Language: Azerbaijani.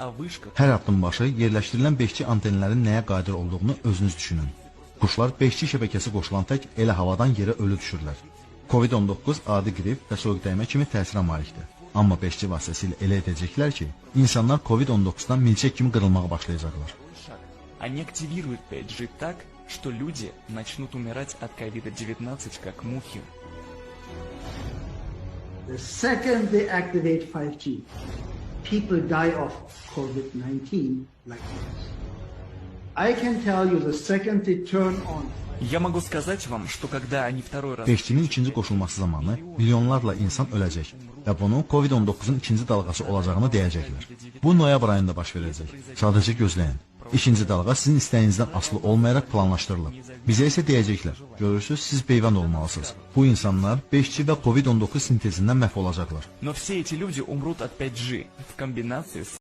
о вышках. Hər addım başı yerləşdirilən 5G antenlərin nəyə qadir olduğunu özünüz düşünün. Quşlar 5G şəbəkəsi qoşulan tək elə havadan yerə ölü düşürlər. COVID-19 adi qrip və soyuqdəymə kimi təsirə malikdir. Amma 5G vasitəsilə elə edəcəklər ki, insanlar COVID-19-dan milçək kimi qırılmağa başlayacaqlar. шаг. Они активируют 5G так, что люди начнут умирать от COVID-19 как мухи. The second they activate 5G, people die of COVID-19 like this. I can tell you the second they turn on Я могу сказать вам, что когда они второй раз 5G-nin ikinci qoşulması zamanı milyonlarla insan öləcək və bunun COVID-19-un ikinci dalğası olacağını deyəcəklər. Bu noyabr ayında baş verəcək. Sadəcə gözləyin. İkinci dalğa sizin istəyinizdən asılı olmayaraq planlaşdırılıb. Bizə isə deyəcəklər, görürsüz, siz peyvənd olmalısınız. Bu insanlar 5G və COVID-19 sintezindən məhv olacaqlar. Но все эти люди умрут от 5G в комбинации с